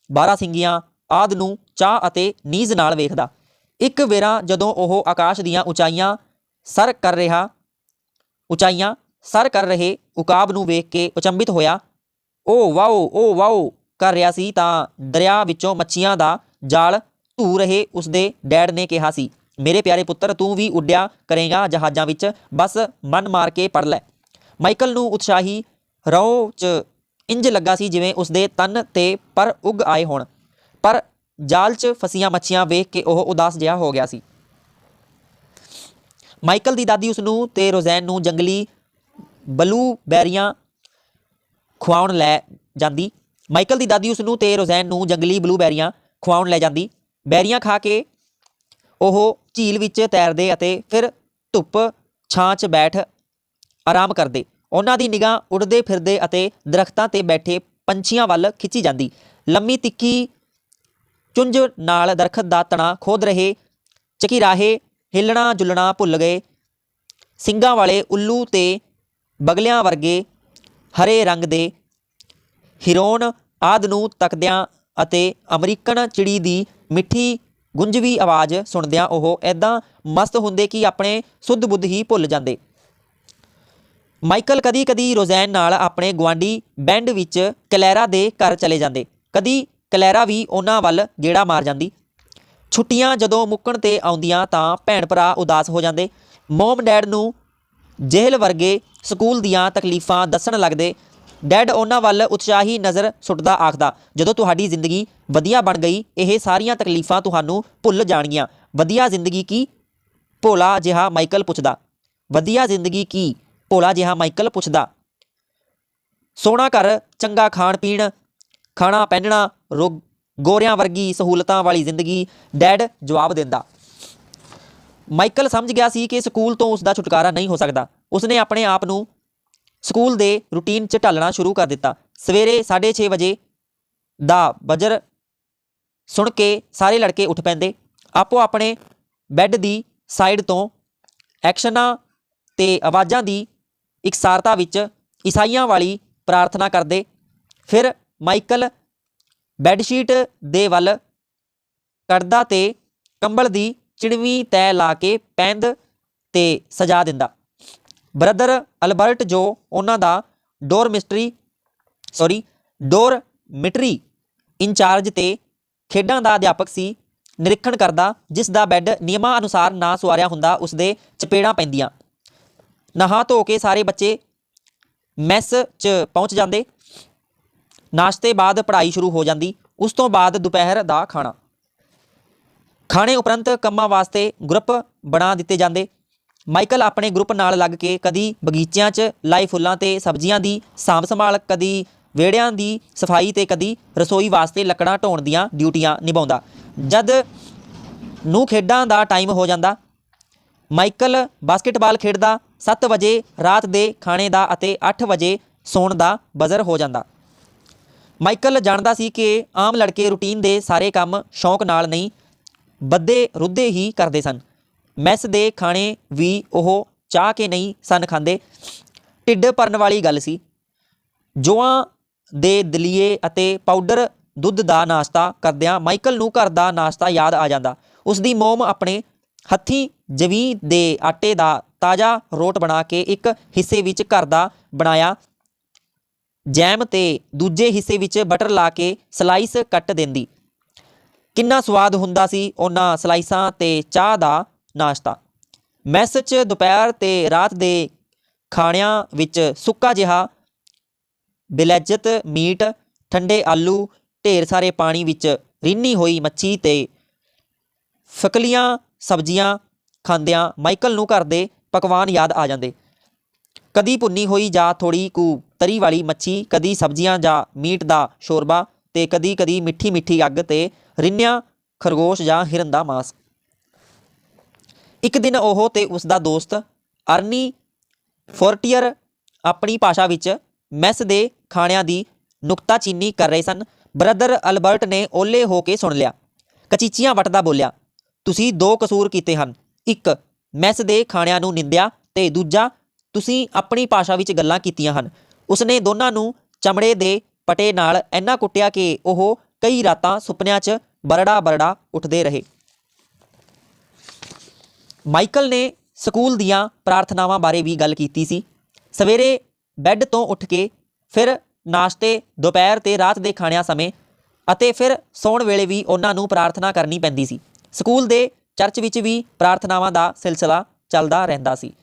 ਬਾਰਾਸਿੰਗੀਆਂ ਆਦ ਨੂੰ ਚਾਹ ਅਤੇ ਨੀਜ਼ ਨਾਲ ਵੇਖਦਾ। ਇੱਕ ਵੇਰਾ ਜਦੋਂ ਉਹ ਆਕਾਸ਼ ਦੀਆਂ ਉਚਾਈਆਂ ਸਰ ਕਰ ਰਿਹਾ, ਉਚਾਈਆਂ ਸਰ ਕਰ ਰਹੇ ਉਕਾਬ ਨੂੰ ਵੇਖ ਕੇ ਅਚੰਭਿਤ ਹੋਇਆ, ਓ ਵਾਓ ਓ ਵਾਓ ਕਰ ਰਿਹਾ ਸੀ ਤਾਂ ਦਰਿਆ ਵਿੱਚੋਂ ਮੱਛੀਆਂ ਦਾ ਜਾਲ ਧੂ ਰਹੇ ਉਸਦੇ ਡੈਡ ਨੇ ਕਿਹਾ ਸੀ, ਮੇਰੇ ਪਿਆਰੇ ਪੁੱਤਰ, ਤੂੰ ਵੀ ਉੱਡਿਆ ਕਰੇਗਾ ਜਹਾਜ਼ਾਂ ਵਿੱਚ, ਬਸ ਮਨ ਮਾਰ ਕੇ ਪੜ ਲੈ। ਮਾਈਕਲ ਨੂੰ ਉਤਸ਼ਾਹੀ ਰੋ ਚ ਇੰਜ ਲੱਗਾ ਸੀ ਜਿਵੇਂ ਉਸਦੇ ਤਨ ਤੇ ਪਰ ਉੱਗ ਆਏ ਹੋਣ, ਪਰ ਜਾਲ 'ਚ ਫਸੀਆਂ ਮੱਛੀਆਂ ਵੇਖ ਕੇ ਉਹ ਉਦਾਸ ਜਿਹਾ ਹੋ ਗਿਆ ਸੀ। ਮਾਈਕਲ ਦੀ ਦਾਦੀ ਉਸ ਨੂੰ ਤੇ ਰੋਜ਼ੈਨ ਨੂੰ ਜੰਗਲੀ ਬਲੂਬੈਰੀਆਂ ਖਵਾਉਣ ਲੈ ਜਾਂਦੀ ਮਾਈਕਲ ਦੀ ਦਾਦੀ ਉਸ ਨੂੰ ਤੇ ਰੋਜ਼ੈਨ ਨੂੰ ਜੰਗਲੀ ਬਲੂਬੈਰੀਆਂ ਖਵਾਉਣ ਲੈ ਜਾਂਦੀ। ਬੈਰੀਆਂ ਖਾ ਕੇ ਉਹ ਝੀਲ ਵਿੱਚ ਤੈਰਦੇ ਅਤੇ ਫਿਰ ਧੁੱਪ ਛਾਂ 'ਚ ਬੈਠ ਆਰਾਮ ਕਰਦੇ। ਉਹਨਾਂ ਦੀ ਨਿਗਾਹ ਉੱਡਦੇ ਫਿਰਦੇ ਅਤੇ ਦਰਖਤਾਂ ਤੇ ਬੈਠੇ ਪੰਛੀਆਂ ਵੱਲ ਖਿੱਚੀ ਜਾਂਦੀ। ਲੰਮੀ ਤਿੱਖੀ ਚੁੰਝ ਨਾਲ ਦਰਖਤ ਦਾ ਤਣਾ ਖੋਦ ਰਹੇ ਚਕਿਰਾਹੇ ਹਿੱਲਣਾ ਜੁਲਣਾ ਭੁੱਲ ਗਏ। ਸਿੰਘਾਂ ਵਾਲੇ ਉੱਲੂ ਤੇ ਬਗਲਿਆਂ ਵਰਗੇ ਹਰੇ ਰੰਗ ਦੇ ਹਿਰੋਨ ਆਦ ਨੂੰ ਤੱਕਦਿਆਂ ਅਤੇ ਅਮਰੀਕਨ ਚਿੜੀ ਦੀ ਮਿੱਠੀ, ਗੁੰਝਵੀ ਆਵਾਜ਼ ਸੁਣਦਿਆਂ ਉਹ ਐਦਾਂ ਮਸਤ ਹੁੰਦੇ ਕਿ ਆਪਣੇ ਸੁੱਧ ਬੁੱਧ ਹੀ ਭੁੱਲ ਜਾਂਦੇ। ਮਾਈਕਲ ਕਦੀ-ਕਦੀ ਰੋਜ਼ੈਨ ਨਾਲ ਆਪਣੇ ਗਵਾਂਡੀ ਬੈਂਡ ਵਿੱਚ ਕਲੈਰਾ ਦੇ ਘਰ ਚਲੇ ਜਾਂਦੇ। ਕਦੀ ਕਲੈਰਾ ਵੀ ਉਹਨਾਂ ਵੱਲ ਗੇੜਾ ਮਾਰ ਜਾਂਦੀ। ਛੁੱਟੀਆਂ ਜਦੋਂ ਮੁੱਕਣ ਤੇ ਆਉਂਦੀਆਂ ਤਾਂ ਭੈਣ ਭਰਾ ਉਦਾਸ ਹੋ ਜਾਂਦੇ। ਮੋਮ ਡੈਡ ਨੂੰ ਜੇਲ੍ਹ ਵਰਗੇ ਸਕੂਲ ਦੀਆਂ ਤਕਲੀਫਾਂ ਦੱਸਣ ਲੱਗਦੇ। ਡੈਡ ਉਹਨਾਂ ਵੱਲ ਉਤਸ਼ਾਹੀ ਨਜ਼ਰ ਸੁੱਟਦਾ ਆਖਦਾ, ਜਦੋਂ ਤੁਹਾਡੀ ਜ਼ਿੰਦਗੀ ਵਧੀਆ ਬਣ ਗਈ, ਇਹ ਸਾਰੀਆਂ ਤਕਲੀਫਾਂ ਤੁਹਾਨੂੰ ਭੁੱਲ ਜਾਣਗੀਆਂ। ਵਧੀਆ ਜ਼ਿੰਦਗੀ ਕੀ? ਭੋਲਾ ਜਿਹਾ ਮਾਈਕਲ ਪੁੱਛਦਾ। ਵਧੀਆ ਜ਼ਿੰਦਗੀ ਕੀ? ਭੋਲਾ ਜਿਹਾ ਮਾਈਕਲ ਪੁੱਛਦਾ। ਸੋਹਣਾ ਘਰ, ਚੰਗਾ ਖਾਣ ਪੀਣ, ਖਾਣਾ ਪਹਿਨਣਾ ਰੋ ਗੋਰਿਆਂ ਵਰਗੀ ਸਹੂਲਤਾਂ ਵਾਲੀ ਜ਼ਿੰਦਗੀ, ਡੈਡ ਜਵਾਬ ਦਿੰਦਾ। ਮਾਈਕਲ ਸਮਝ ਗਿਆ ਸੀ ਕਿ ਸਕੂਲ ਤੋਂ ਉਸ ਦਾ ਛੁਟਕਾਰਾ ਨਹੀਂ ਹੋ ਸਕਦਾ। ਉਸਨੇ ਆਪਣੇ ਆਪ ਨੂੰ ਸਕੂਲ ਦੇ ਰੁਟੀਨ 'ਚ ਢਾਲਣਾ ਸ਼ੁਰੂ ਕਰ ਦਿੱਤਾ। ਸਵੇਰੇ 6:30 ਵਜੇ ਦਾ ਬਜਰ ਸੁਣ ਕੇ ਸਾਰੇ ਲੜਕੇ ਉੱਠ ਪੈਂਦੇ। ਆਪੋ ਆਪਣੇ ਬੈੱਡ ਦੀ ਸਾਈਡ ਤੋਂ ਐਕਸ਼ਨਾਂ ਤੇ ਆਵਾਜ਼ਾਂ ਦੀ ਇਕਸਾਰਤਾ ਵਿੱਚ ਈਸਾਈਆਂ ਵਾਲੀ ਪ੍ਰਾਰਥਨਾ ਕਰਦੇ। ਫਿਰ ਮਾਈਕਲ ਬੈੱਡਸ਼ੀਟ ਦੇ ਵੱਲ ਕੱਢਦਾ ਤੇ ਕੰਬਲ ਦੀ ਚਿੜਵੀਂ ਤੈ ਲਾ ਕੇ ਪੈਂਦ ਤੇ ਸਜਾ ਦਿੰਦਾ। ਬ੍ਰਦਰ ਅਲਬਰਟ ਜੋ ਉਹਨਾਂ ਦਾ dormitory sorry dormitory incharge ਤੇ ਖੇਡਾਂ ਦਾ ਅਧਿਆਪਕ ਸੀ, ਨਿਰੀਖਣ ਕਰਦਾ, ਜਿਸ ਦਾ ਬੈੱਡ ਨਿਯਮਾਂ ਅਨੁਸਾਰ ਨਾ ਸੁਆਰਿਆ ਹੁੰਦਾ ਉਸ ਦੇ ਚਪੇੜਾਂ ਪੈਂਦੀਆਂ। ਨਹਾ ਧੋ ਕੇ ਸਾਰੇ ਬੱਚੇ ਮੈਸ 'ਚ ਪਹੁੰਚ ਜਾਂਦੇ। ਨਾਸ਼ਤੇ ਬਾਅਦ ਪੜ੍ਹਾਈ ਸ਼ੁਰੂ ਹੋ ਜਾਂਦੀ, ਉਸ ਤੋਂ ਬਾਅਦ ਦੁਪਹਿਰ ਦਾ ਖਾਣਾ। ਖਾਣੇ ਉਪਰੰਤ ਕੰਮਾਂ ਵਾਸਤੇ ਗਰੁੱਪ ਬਣਾ ਦਿੱਤੇ ਜਾਂਦੇ। ਮਾਈਕਲ ਆਪਣੇ ਗਰੁੱਪ ਨਾਲ ਲੱਗ ਕੇ ਕਦੀ ਬਗੀਚਿਆਂ 'ਚ ਲਾਏ ਫੁੱਲਾਂ ਤੇ ਸਬਜ਼ੀਆਂ ਦੀ ਸਾਂਭ ਸੰਭਾਲ, ਕਦੀ ਵਿਹੜਿਆਂ ਦੀ ਸਫ਼ਾਈ ਤੇ ਕਦੀ ਰਸੋਈ ਵਾਸਤੇ ਲੱਕੜਾਂ ਢੋਣ ਦੀਆਂ ਡਿਊਟੀਆਂ ਨਿਭਾਉਂਦਾ। ਜਦ ਨੂੰ ਖੇਡਾਂ ਦਾ ਟਾਈਮ ਹੋ ਜਾਂਦਾ, ਮਾਈਕਲ ਬਾਸਕਟਬਾਲ ਖੇਡਦਾ 7 ਵਜੇ ਰਾਤ ਦੇ ਖਾਣੇ ਦਾ ਅਤੇ 8 ਵਜੇ ਸੌਣ ਦਾ ਬਜ਼ਰ ਹੋ ਜਾਂਦਾ। ਮਾਈਕਲ ਜਾਣਦਾ ਸੀ ਕਿ ਆਮ ਲੜਕੇ ਰੂਟੀਨ ਦੇ ਸਾਰੇ ਕੰਮ ਸ਼ੌਂਕ ਨਾਲ ਨਹੀਂ ਬੱਦੇ ਰੁੱਦੇ ਹੀ ਕਰਦੇ ਸਨ। ਮੈਸ ਦੇ ਖਾਣੇ ਵੀ ਉਹ ਚਾਹ ਕੇ ਨਹੀਂ ਸਨ ਖਾਂਦੇ। ਢਿੱਡ ਭਰਨ ਵਾਲੀ ਗੱਲ ਸੀ। ਜੋਆਂ ਦੇ ਦਲੀਏ ਅਤੇ ਪਾਊਡਰ ਦੁੱਧ ਦਾ ਨਾਸ਼ਤਾ ਕਰਦਿਆਂ ਮਾਈਕਲ ਨੂੰ ਘਰ ਦਾ ਨਾਸ਼ਤਾ ਯਾਦ ਆ ਜਾਂਦਾ। ਉਸ ਦੀ ਮੋਮ ਆਪਣੇ ਹੱਥੀਂ ਜਵੀ ਦੇ ਆਟੇ ਦਾ ਤਾਜ਼ਾ ਰੋਟ ਬਣਾ ਕੇ ਇੱਕ ਹਿੱਸੇ ਵਿੱਚ ਘਰ ਦਾ ਬਣਾਇਆ। ਜੈਮ ਤੇ ਦੂਜੇ ਹਿੱਸੇ ਵਿੱਚ ਬਟਰ ਲਾ ਕੇ ਸਲਾਈਸ ਕੱਟ ਦਿੰਦੀ। ਕਿੰਨਾ ਸਵਾਦ ਹੁੰਦਾ ਸੀ ਉਹਨਾਂ ਸਲਾਈਸਾਂ ਤੇ ਚਾਹ ਦਾ ਨਾਸ਼ਤਾ। ਮੈਸ 'ਚ ਦੁਪਹਿਰ ਤੇ ਰਾਤ ਦੇ ਖਾਣਿਆਂ ਵਿੱਚ ਸੁੱਕਾ ਜਿਹਾ, ਬਿਲੈਜਤ ਮੀਟ, ਠੰਡੇ ਆਲੂ, ਢੇਰ ਸਾਰੇ ਪਾਣੀ ਵਿੱਚ ਰਿੰਨੀ ਹੋਈ ਮੱਛੀ ਤੇ ਫਕਲੀਆਂ ਸਬਜ਼ੀਆਂ ਖਾਂਦਿਆਂ ਮਾਈਕਲ ਨੂੰ ਘਰ ਦੇ ਪਕਵਾਨ ਯਾਦ ਆ ਜਾਂਦੇ। ਕਦੀ ਭੁੰਨੀ ਹੋਈ ਜਾਂ ਥੋੜੀ ਕੁ ਤਰੀ ਵਾਲੀ ਮੱਛੀ, ਕਦੀ ਸਬਜ਼ੀਆਂ ਜਾਂ ਮੀਟ ਦਾ ਸ਼ੋਰਬਾ ਤੇ ਕਦੀ ਕਦੀ ਮਿੱਠੀ ਮਿੱਠੀ ਅੱਗ ਤੇ ਰਿੰਨਿਆ ਖਰਗੋਸ਼ ਜਾਂ ਹਿਰਨ ਦਾ ਮਾਸ। ਇੱਕ ਦਿਨ ਉਹ ਤੇ ਉਸ ਦਾ ਦੋਸਤ ਅਰਨੀ ਫੋਰਟੀਅਰ ਆਪਣੀ ਭਾਸ਼ਾ ਵਿੱਚ ਮੈਸ ਦੇ ਖਾਣਿਆਂ ਦੀ ਨੁਕਤਾਚੀਨੀ ਕਰ ਰਹੇ ਸਨ। ਬ੍ਰਦਰ ਅਲਬਰਟ ਨੇ ਓਲੇ ਹੋ ਕੇ ਸੁਣ ਲਿਆ। ਕਚੀਚੀਆਂ ਵਟਦਾ ਬੋਲਿਆ, ਤੁਸੀਂ ਦੋ ਕਸੂਰ ਕੀਤੇ ਹਨ। ਇੱਕ, ਮੈਸ ਦੇ ਖਾਣਿਆਂ ਨੂੰ ਨਿੰਦਿਆ ਤੇ ਦੂਜਾ, ਤੁਸੀਂ ਆਪਣੀ ਭਾਸ਼ਾ ਵਿੱਚ ਗੱਲਾਂ ਕੀਤੀਆਂ ਹਨ। ਉਸਨੇ ਦੋਨਾਂ ਨੂੰ ਚਮੜੇ ਦੇ ਪਟੇ ਨਾਲ ਇੰਨਾ ਕੁੱਟਿਆ ਕਿ ਉਹ ਕਈ ਰਾਤਾਂ ਸੁਪਨਿਆਂ 'ਚ ਬਰੜਾ ਬਰੜਾ ਉੱਠਦੇ ਰਹੇ। ਮਾਈਕਲ ਨੇ ਸਕੂਲ ਦੀਆਂ ਪ੍ਰਾਰਥਨਾਵਾਂ ਬਾਰੇ ਵੀ ਗੱਲ ਕੀਤੀ ਸੀ। ਸਵੇਰੇ ਬੈੱਡ ਤੋਂ ਉੱਠ ਕੇ ਫਿਰ ਨਾਸ਼ਤੇ, ਦੁਪਹਿਰ ਤੇ ਰਾਤ ਦੇ ਖਾਣਿਆਂ ਸਮੇਂ ਅਤੇ ਫਿਰ ਸੌਣ ਵੇਲੇ ਵੀ ਉਹਨਾਂ ਨੂੰ ਪ੍ਰਾਰਥਨਾ ਕਰਨੀ ਪੈਂਦੀ ਸੀ। ਸਕੂਲ ਦੇ ਚਰਚ ਵਿੱਚ ਵੀ ਪ੍ਰਾਰਥਨਾਵਾਂ ਦਾ ਸਿਲਸਿਲਾ ਚੱਲਦਾ ਰਹਿੰਦਾ ਸੀ।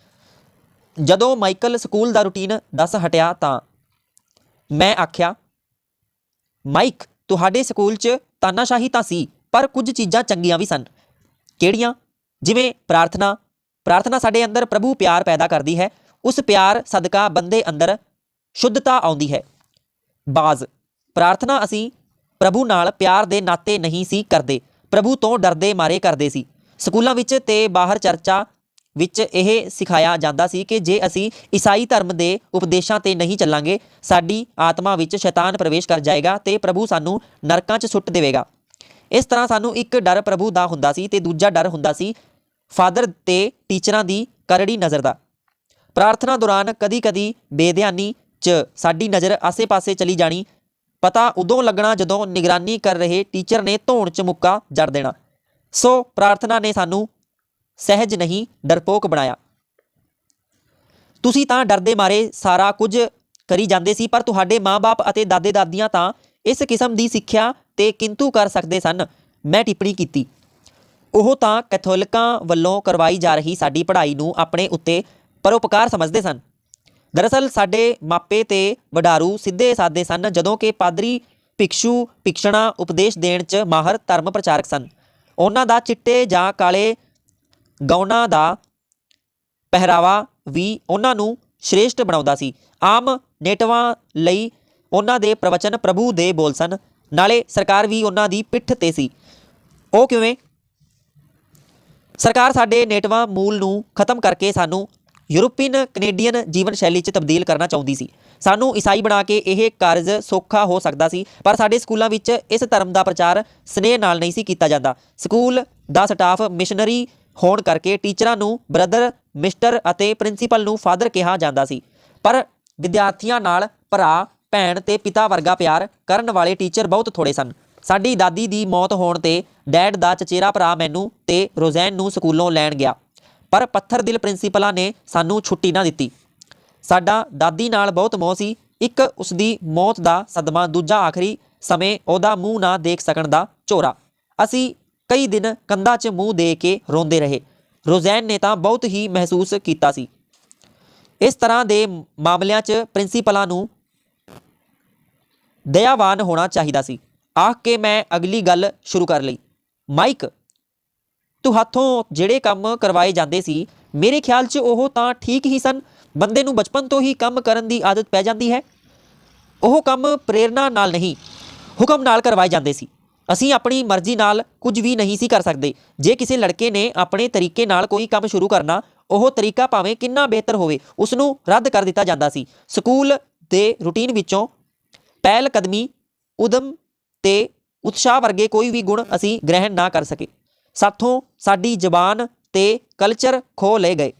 ਜਦੋਂ ਮਾਈਕਲ ਸਕੂਲ ਦਾ ਰੁਟੀਨ ਦੱਸ ਹਟਿਆ ਤਾਂ ਮੈਂ ਆਖਿਆ, ਮਾਈਕ, ਤੁਹਾਡੇ ਸਕੂਲ 'ਚ ਤਾਨਾਸ਼ਾਹੀ ਤਾਂ ਸੀ, ਪਰ ਕੁਝ ਚੀਜ਼ਾਂ ਚੰਗੀਆਂ ਵੀ ਸਨ। ਕਿਹੜੀਆਂ? ਜਿਵੇਂ ਪ੍ਰਾਰਥਨਾ ਪ੍ਰਾਰਥਨਾ ਸਾਡੇ ਅੰਦਰ ਪ੍ਰਭੂ ਪਿਆਰ ਪੈਦਾ ਕਰਦੀ ਹੈ, ਉਸ ਪਿਆਰ ਸਦਕਾ ਬੰਦੇ ਅੰਦਰ ਸ਼ੁੱਧਤਾ ਆਉਂਦੀ ਹੈ। ਬਾਜ਼, ਪ੍ਰਾਰਥਨਾ ਅਸੀਂ ਪ੍ਰਭੂ ਨਾਲ ਪਿਆਰ ਦੇ ਨਾਤੇ ਨਹੀਂ ਸੀ ਕਰਦੇ, ਪ੍ਰਭੂ ਤੋਂ ਡਰਦੇ ਮਾਰੇ ਕਰਦੇ ਸੀ। ਸਕੂਲਾਂ ਵਿੱਚ ਤੇ ਬਾਹਰ ਚਰਚਾ ਵਿੱਚ ਇਹ ਸਿਖਾਇਆ ਜਾਂਦਾ ਸੀ ਕਿ ਜੇ ਅਸੀਂ ਈਸਾਈ ਧਰਮ ਦੇ ਉਪਦੇਸ਼ਾਂ ਤੇ ਨਹੀਂ ਚੱਲਾਂਗੇ, ਸਾਡੀ ਆਤਮਾ ਵਿੱਚ ਸ਼ੈਤਾਨ ਪ੍ਰਵੇਸ਼ ਕਰ ਜਾਏਗਾ ਤੇ ਪ੍ਰਭੂ ਸਾਨੂੰ ਨਰਕਾਂ 'ਚ ਸੁੱਟ ਦੇਵੇਗਾ। ਇਸ ਤਰ੍ਹਾਂ ਸਾਨੂੰ ਇੱਕ ਡਰ ਪ੍ਰਭੂ ਦਾ ਹੁੰਦਾ ਸੀ ਤੇ ਦੂਜਾ ਡਰ ਹੁੰਦਾ ਸੀ ਫਾਦਰ ਤੇ ਟੀਚਰਾਂ ਦੀ ਕਰੜੀ ਨਜ਼ਰ ਦਾ। ਪ੍ਰਾਰਥਨਾ ਦੌਰਾਨ ਕਦੀ-ਕਦੀ ਬੇਧਿਆਨੀ 'ਚ ਸਾਡੀ ਨਜ਼ਰ ਆਸੇ-ਪਾਸੇ ਚਲੀ ਜਾਣੀ, ਪਤਾ ਉਦੋਂ ਲੱਗਣਾ ਜਦੋਂ ਨਿਗਰਾਨੀ ਕਰ ਰਹੇ ਟੀਚਰ ਨੇ ਧੌਣ 'ਚ ਮੁੱਕਾ ਜੜ ਦੇਣਾ। ਸੋ ਪ੍ਰਾਰਥਨਾ ਨੇ ਸਾਨੂੰ ਸਹਿਜ ਨਹੀਂ, ਡਰਪੋਕ ਬਣਾਇਆ। ਤੁਸੀਂ ਤਾਂ ਡਰਦੇ ਮਾਰੇ ਸਾਰਾ ਕੁਝ ਕਰੀ ਜਾਂਦੇ ਸੀ, ਪਰ ਤੁਹਾਡੇ ਮਾਪੇ ਅਤੇ ਦਾਦੇ ਦਾਦੀਆਂ ਤਾਂ ਇਸ ਕਿਸਮ ਦੀ ਸਿੱਖਿਆ ਤੇ ਕਿੰਤੂ ਕਰ ਸਕਦੇ ਸਨ। ਮੈਂ ਟਿੱਪਣੀ ਕੀਤੀ। ਉਹ ਤਾਂ ਕੈਥੋਲਿਕਾਂ ਵੱਲੋਂ ਕਰਵਾਈ ਜਾ ਰਹੀ ਸਾਡੀ ਪੜ੍ਹਾਈ ਨੂੰ ਆਪਣੇ ਉੱਤੇ ਪਰਉਪਕਾਰ ਸਮਝਦੇ ਸਨ। ਦਰਅਸਲ ਸਾਡੇ ਮਾਪੇ ਤੇ ਵਡਾਰੂ ਸਿੱਧੇ ਸਾਦੇ ਸਨ, ਜਦੋਂ ਕਿ ਪਾਦਰੀ ਭਿਕਸ਼ੂ ਭਿਕਸ਼ਣਾ ਉਪਦੇਸ਼ ਦੇਣ 'ਚ ਮਾਹਰ ਧਰਮ ਪ੍ਰਚਾਰਕ ਸਨ। ਉਹਨਾਂ ਦਾ ਚਿੱਟੇ ਜਾਂ ਕਾਲੇ ਗਾਉਣਾ ਦਾ ਪਹਿਰਾਵਾ ਵੀ ਉਹਨਾਂ ਨੂੰ ਸ਼੍ਰੇਸ਼ਟ ਬਣਾਉਂਦਾ ਸੀ। ਆਮ ਨੇਟਵਾਂ ਲਈ ਉਹਨਾਂ ਦੇ ਪ੍ਰਵਚਨ ਪ੍ਰਭੂ ਦੇ ਬੋਲ ਸਨ। ਨਾਲੇ ਸਰਕਾਰ ਵੀ ਉਹਨਾਂ ਦੀ ਪਿੱਠ ਤੇ ਸੀ। ਉਹ ਕਿਵੇਂ? ਸਰਕਾਰ ਸਾਡੇ ਨੇਟਵਾ ਮੂਲ ਨੂੰ ਖਤਮ ਕਰਕੇ ਸਾਨੂੰ ਯੂਰਪੀਅਨ ਕੈਨੇਡੀਅਨ ਜੀਵਨ ਸ਼ੈਲੀ 'ਚ ਤਬਦੀਲ ਕਰਨਾ ਚਾਹੁੰਦੀ ਸੀ। ਸਾਨੂੰ ਈਸਾਈ ਬਣਾ ਕੇ ਇਹ ਕਾਰਜ ਸੌਖਾ ਹੋ ਸਕਦਾ ਸੀ, ਪਰ ਸਾਡੇ ਸਕੂਲਾਂ ਵਿੱਚ ਇਸ ਧਰਮ ਦਾ ਪ੍ਰਚਾਰ ਸਨੇਹ ਨਾਲ ਨਹੀਂ ਸੀ ਕੀਤਾ ਜਾਂਦਾ। ਸਕੂਲ ਦਾ ਸਟਾਫ ਮਿਸ਼ਨਰੀ ਹੋਣ ਕਰਕੇ ਟੀਚਰਾਂ ਨੂੰ ਬ੍ਰਦਰ, ਮਿਸਟਰ ਅਤੇ ਪ੍ਰਿੰਸੀਪਲ ਨੂੰ ਫਾਦਰ ਕਿਹਾ ਜਾਂਦਾ ਸੀ। ਪਰ ਵਿਦਿਆਰਥੀਆਂ ਨਾਲ ਭਰਾ ਭੈਣ ਤੇ ਪਿਤਾ ਵਰਗਾ ਪਿਆਰ ਕਰਨ ਵਾਲੇ ਟੀਚਰ ਬਹੁਤ ਥੋੜੇ ਸਨ। ਸਾਡੀ ਦਾਦੀ ਦੀ ਮੌਤ ਹੋਣ ਤੇ ਡੈਡ ਦਾ ਚਚੇਰਾ ਭਰਾ ਮੈਨੂੰ ਤੇ ਰੋਜ਼ੈਨ ਨੂੰ ਸਕੂਲੋਂ ਲੈਣ ਗਿਆ। ਪਰ ਪੱਥਰ ਦਿਲ ਪ੍ਰਿੰਸੀਪਲਾਂ ਨੇ ਸਾਨੂੰ ਛੁੱਟੀ ਨਾ ਦਿੱਤੀ। ਸਾਡਾ ਦਾਦੀ ਨਾਲ ਬਹੁਤ ਮੋਹ ਸੀ। ਇੱਕ ਉਸਦੀ ਮੌਤ ਦਾ ਸਦਮਾ ਦੂਜਾ ਆਖਰੀ ਸਮੇਂ ਉਹਦਾ ਮੂੰਹ ਨਾ ਦੇਖ ਸਕਣ ਦਾ ਝੋਰਾ। ਅਸੀਂ ਕਈ ਦਿਨ ਕੰਧਾਂ 'ਚ ਮੂੰਹ ਦੇ ਕੇ ਰੋਂਦੇ ਰਹੇ। ਰੋਜ਼ੈਨ ਨੇ ਤਾਂ ਬਹੁਤ ਹੀ ਮਹਿਸੂਸ ਕੀਤਾ ਸੀ। ਇਸ ਤਰ੍ਹਾਂ ਦੇ ਮਾਮਲਿਆਂ 'ਚ ਪ੍ਰਿੰਸੀਪਲਾਂ ਨੂੰ ਦਇਆਵਾਨ ਹੋਣਾ ਚਾਹੀਦਾ ਸੀ। ਆਖ ਕੇ ਮੈਂ ਅਗਲੀ ਗੱਲ ਸ਼ੁਰੂ ਕਰ ਲਈ। ਮਾਈਕ, ਤੂੰ ਹੱਥੋਂ ਜਿਹੜੇ ਕੰਮ ਕਰਵਾਏ ਜਾਂਦੇ ਸੀ, ਮੇਰੇ ਖਿਆਲ 'ਚ ਉਹ ਤਾਂ ਠੀਕ ਹੀ ਸਨ। ਬੰਦੇ ਨੂੰ ਬਚਪਨ ਤੋਂ ਹੀ ਕੰਮ ਕਰਨ ਦੀ ਆਦਤ ਪੈ ਜਾਂਦੀ ਹੈ। ਉਹ ਕੰਮ ਪ੍ਰੇਰਣਾ ਨਾਲ ਨਹੀਂ, ਹੁਕਮ ਨਾਲ ਕਰਵਾਏ ਜਾਂਦੇ ਸੀ। ਅਸੀਂ ਆਪਣੀ ਮਰਜ਼ੀ ਨਾਲ ਕੁਝ ਵੀ ਨਹੀਂ ਸੀ ਕਰ ਸਕਦੇ। ਜੇ ਕਿਸੇ ਲੜਕੇ ਨੇ ਆਪਣੇ ਤਰੀਕੇ ਨਾਲ ਕੋਈ ਕੰਮ ਸ਼ੁਰੂ ਕਰਨਾ, ਉਹ ਤਰੀਕਾ ਭਾਵੇਂ ਕਿੰਨਾ ਬਿਹਤਰ ਹੋਵੇ ਉਸ ਨੂੰ ਰੱਦ ਕਰ ਦਿੱਤਾ ਜਾਂਦਾ ਸੀ। ਸਕੂਲ ਦੇ ਰੁਟੀਨ ਵਿੱਚੋਂ ਪਹਿਲ ਕਦਮੀ, ਉਦਮ ਤੇ ਉਤਸ਼ਾਹ ਵਰਗੇ ਕੋਈ ਵੀ ਗੁਣ ਅਸੀਂ ਗ੍ਰਹਿਣ ਨਾ ਕਰ ਸਕੇ। ਸਾਥੋਂ ਸਾਡੀ ਜ਼ਬਾਨ ਤੇ ਕਲਚਰ ਖੋ ਲਏ ਗਏ।